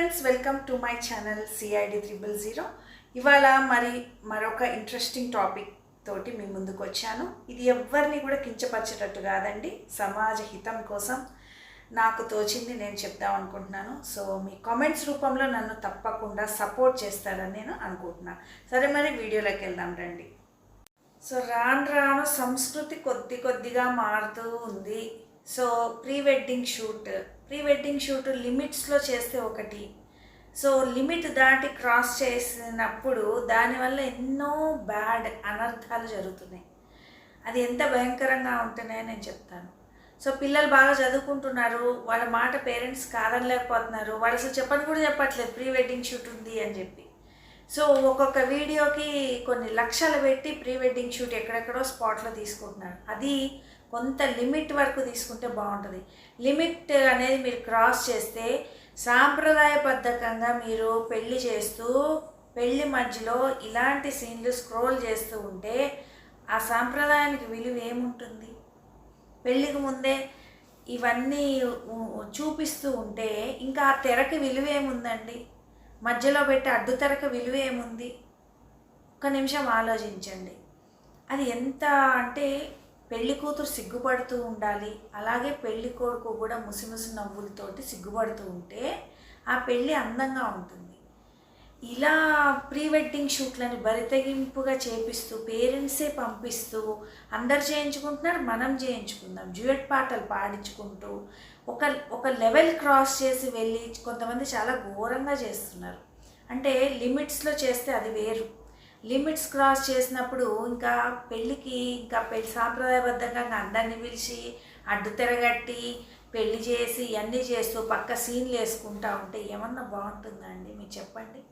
Friends welcome to my channel CID triple zero ఇవాళ మరి మరొక ఇంట్రెస్టింగ్ టాపిక్ తోటి మీ ముందుకు వచ్చాను. ఇది ఎవరిని కూడా కించపరిచేటట్టు కాదండి సమాజ హితం కోసం నాకు తోచింది నేను చెప్దాం అనుకుంటున్నాను. సో మీ కామెంట్స్ రూపంలో నన్ను తప్పకుండా సపోర్ట్ చేస్తారని నేను అనుకుంటున్నాను సరే మరి వీడియోలోకి వెళ్దాం రండి. సో రాను రాను సంస్కృతి కొద్ది కొద్దిగా మారుతూ ఉంది. So pre wedding shoot pre wedding shoot లిమిట్స్లో చేస్తే ఒకటి. సో లిమిట్ దాటి క్రాస్ చేసినప్పుడు దానివల్ల ఎన్నో బ్యాడ్ అనర్థాలు జరుగుతున్నాయి. అది ఎంత భయంకరంగా ఉంటున్నాయో నేను చెప్తాను. సో పిల్లలు బాగా చదువుకుంటున్నారు వాళ్ళ మాట పేరెంట్స్ కాదనలేకపోతున్నారు వాళ్ళు అసలు చెప్పని కూడా చెప్పట్లేదు ప్రీ వెడ్డింగ్ షూట్ ఉంది అని చెప్పి. సో ఒక్కొక్క వీడియోకి కొన్ని లక్షలు పెట్టి ప్రీ వెడ్డింగ్ షూట్ ఎక్కడెక్కడో స్పాట్లో తీసుకుంటున్నాడు అది కొంత లిమిట్ వరకు తీసుకుంటే బాగుంటుంది. లిమిట్ అనేది మీరు క్రాస్ చేస్తే సాంప్రదాయబద్ధకంగా మీరు పెళ్ళి చేస్తూ పెళ్ళి మధ్యలో ఇలాంటి సీన్లు స్క్రోల్ చేస్తూ ఉంటే ఆ సాంప్రదాయానికి విలువ ఏముంటుంది? పెళ్ళికి ముందే ఇవన్నీ చూపిస్తూ ఉంటే ఇంకా ఆ తెరకి విలువ ఏముందండి? మధ్యలో పెట్టి అడ్డుతెరక విలువ ఏముంది? ఒక్క నిమిషం ఆలోచించండి. అది ఎంత అంటే పెళ్ళి కూతురు సిగ్గుపడుతూ ఉండాలి అలాగే పెళ్ళి కొడుకు కూడా ముసిముసి నవ్వులతోటి సిగ్గుపడుతూ ఉంటే ఆ పెళ్ళి అందంగా ఉంటుంది. ఇలా ప్రీ వెడ్డింగ్ షూట్లని బరితెగింపుగా చేపిస్తూ పేరెంట్సే పంపిస్తూ అందరు చేయించుకుంటున్నారు మనం చేయించుకుందాం. డ్యూయట్ పాటలు పాడించుకుంటూ ఒక ఒక లెవెల్ క్రాస్ చేసి వెళ్ళి కొంతమంది చాలా ఘోరంగా చేస్తున్నారు. అంటే లిమిట్స్లో చేస్తే అది వేరు. లిమిట్స్ క్రాస్ చేసినప్పుడు ఇంకా పెళ్ళికి ఇంకా పెళ్ళి సాంప్రదాయబద్ధంగా ఇంకా అందరిని పిలిచి అడ్డు తిరగట్టి పెళ్ళి చేసి ఇవన్నీ చేస్తూ పక్క సీన్లు వేసుకుంటా ఉంటే ఏమన్నా బాగుంటుందా అండి? మీరు చెప్పండి.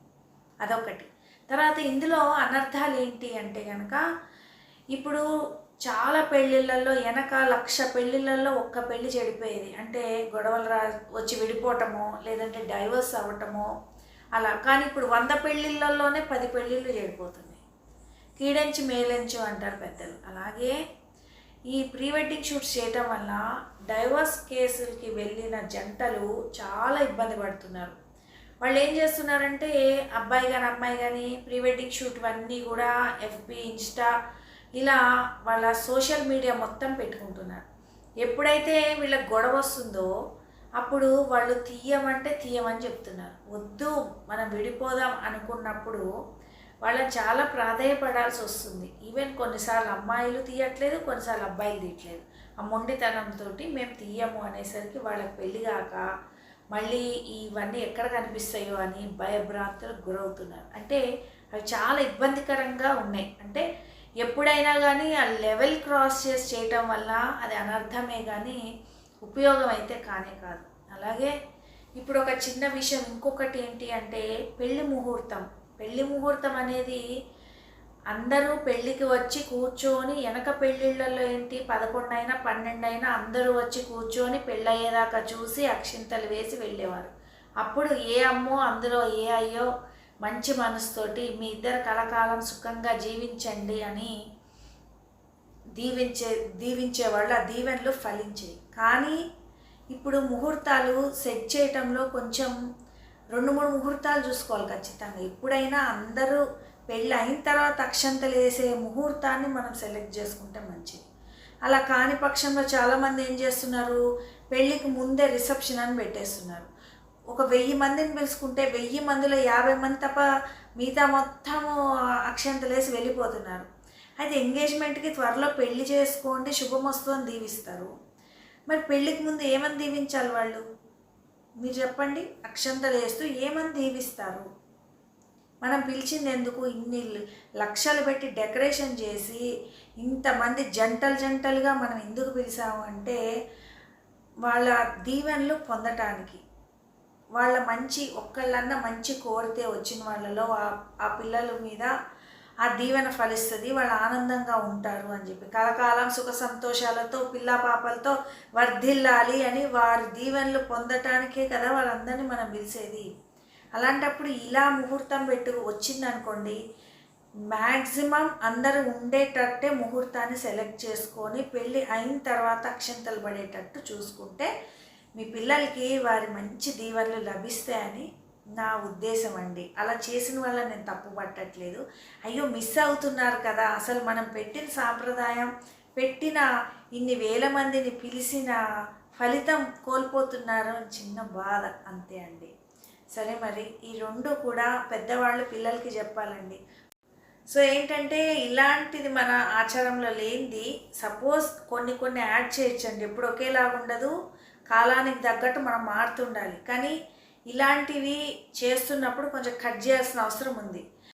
అదొకటి. తర్వాత ఇందులో అనర్థాలు ఏంటి అంటే కనుక ఇప్పుడు చాలా పెళ్ళిళ్ళల్లో వెనక లక్ష పెళ్ళిళ్ళల్లో ఒక్క పెళ్ళి చెడిపోయేది. అంటే గొడవలు రా వచ్చి విడిపోవటమో లేదంటే డైవర్స్ అవ్వటమో అలా. కానీ ఇప్పుడు వంద పెళ్ళిళ్ళల్లోనే పది పెళ్ళిళ్ళు చెడిపోతున్నాయి. కీడెంచి మేలంచు అంటారు పెద్దలు. అలాగే ఈ ప్రీ వెడ్డింగ్ షూట్స్ చేయటం వల్ల డైవర్స్ కేసులకి వెళ్ళిన జంటలు చాలా ఇబ్బంది పడుతున్నారు. వాళ్ళు ఏం చేస్తున్నారంటే అబ్బాయి కానీ అమ్మాయి కానీ ప్రీ వెడ్డింగ్ షూట్ అన్నీ కూడా ఎఫ్బి ఇన్స్టా ఇలా వాళ్ళ సోషల్ మీడియా మొత్తం పెట్టుకుంటున్నారు. ఎప్పుడైతే వీళ్ళకి గొడవ వస్తుందో అప్పుడు వాళ్ళు తీయమంటే తీయమని చెప్తున్నారు. వద్దు మనం విడిపోదాం అనుకున్నప్పుడు వాళ్ళని చాలా ప్రాధాయపడాల్సి వస్తుంది. ఈవెన్ కొన్నిసార్లు అమ్మాయిలు తీయట్లేదు కొన్నిసార్లు అబ్బాయిలు తీయట్లేదు. ఆ మొండితనంతో మేము తీయము అనేసరికి వాళ్ళకి పెళ్ళి కాక మళ్ళీ ఇవన్నీ ఎక్కడ కనిపిస్తాయో అని భయభ్రాంతులకు గురవుతున్నారు. అంటే అవి చాలా ఇబ్బందికరంగా ఉన్నాయి. అంటే ఎప్పుడైనా కానీ ఆ లెవెల్ క్రాస్ చేసి చేయటం వల్ల అది అనర్థమే కానీ ఉపయోగం అయితే కానే కాదు. అలాగే ఇప్పుడు ఒక చిన్న విషయం ఇంకొకటి ఏంటి అంటే పెళ్ళి ముహూర్తం. పెళ్ళి ముహూర్తం అనేది అందరూ పెళ్ళికి వచ్చి కూర్చొని వెనక పెళ్ళిళ్ళల్లో ఏంటి? పదకొండు అయినా పన్నెండు అయినా అందరూ వచ్చి కూర్చొని పెళ్ళయ్యేదాకా చూసి అక్షింతలు వేసి వెళ్ళేవారు. అప్పుడు ఏ అమ్మో అందులో ఏ అయ్యో మంచి మనసుతోటి మీ ఇద్దరు కలకాలం సుఖంగా జీవించండి అని దీవించే దీవించేవాళ్ళు ఆ దీవెనలు ఫలించేవి కానీ ఇప్పుడు ముహూర్తాలు సెట్ చేయటంలో కొంచెం రెండు మూడు ముహూర్తాలు చూసుకోవాలి ఖచ్చితంగా. ఎప్పుడైనా అందరూ పెళ్ళి అయిన తర్వాత అక్షంతలు వేసే ముహూర్తాన్ని మనం సెలెక్ట్ చేసుకుంటే మంచిది. అలా కాని పక్షంలో చాలామంది ఏం చేస్తున్నారు? పెళ్ళికి ముందే రిసెప్షన్ అని పెట్టేస్తున్నారు. ఒక వెయ్యి మందిని పిలుచుకుంటే వెయ్యి మందిలో యాభై మంది తప్ప మిగతా మొత్తము అక్షంతలేసి వెళ్ళిపోతున్నారు. అయితే ఎంగేజ్మెంట్కి త్వరలో పెళ్ళి చేసుకోండి శుభం వస్తుందని దీవిస్తారు. మరి పెళ్ళికి ముందు ఏమని దీవించాలి వాళ్ళు? మీరు చెప్పండి. అక్షంతలు వేస్తూ ఏమని దీవిస్తారు? మనం పిలిచింది ఎందుకు ఇన్ని లక్షలు పెట్టి డెకరేషన్ చేసి ఇంతమంది జంటలు జంటలుగా మనం ఎందుకు పిలిచాము అంటే వాళ్ళ దీవెనలు పొందటానికి. వాళ్ళ మంచి ఒక్కళ్ళన్నా మంచి కోరితే వచ్చిన వాళ్ళలో ఆ- ఆ పిల్లల మీద ఆ దీవెన ఫలిస్తుంది వాళ్ళు ఆనందంగా ఉంటారు అని చెప్పి. కలకాలం సుఖ సంతోషాలతో పిల్ల పాపలతో వర్ధిల్లాలి అని వారి దీవెనలు పొందటానికే కదా వాళ్ళందరినీ మనం పిలిచేది. అలాంటప్పుడు ఇలా ముహూర్తం పెట్టు వచ్చిందనుకోండి మ్యాక్సిమం అందరూ ఉండేటట్టే ముహూర్తాన్ని సెలెక్ట్ చేసుకొని పెళ్ళి అయిన తర్వాత అక్షంతలు పడేటట్టు చూసుకుంటే మీ పిల్లలకి వారి మంచి దీవెనలు లభిస్తాయని నా ఉద్దేశం అండి. అలా చేసిన వల్ల నేను తప్పు పట్టట్లేదు. అయ్యో మిస్ అవుతున్నారు కదా అసలు మనం పెట్టిన సాంప్రదాయం పెట్టిన ఇన్ని వేల మందిని పిలిచిన ఫలితం కోల్పోతున్నారు అని చిన్న బాధ అంతే అండి. సరే మరి ఈ రెండు కూడా పెద్దవాళ్ళు పిల్లలకి చెప్పాలండి. సో ఏంటంటే ఇలాంటిది మన ఆచారంలో లేనిది సపోజ్ కొన్ని కొన్ని యాడ్ చేయొచ్చండి. ఎప్పుడు ఒకేలాగా ఉండదు కాలానికి తగ్గట్టు మనం మారుతుండాలి కానీ ఇలాంటివి చేస్తున్నప్పుడు కొంచెం కట్ చేయాల్సిన అవసరం ఉంది.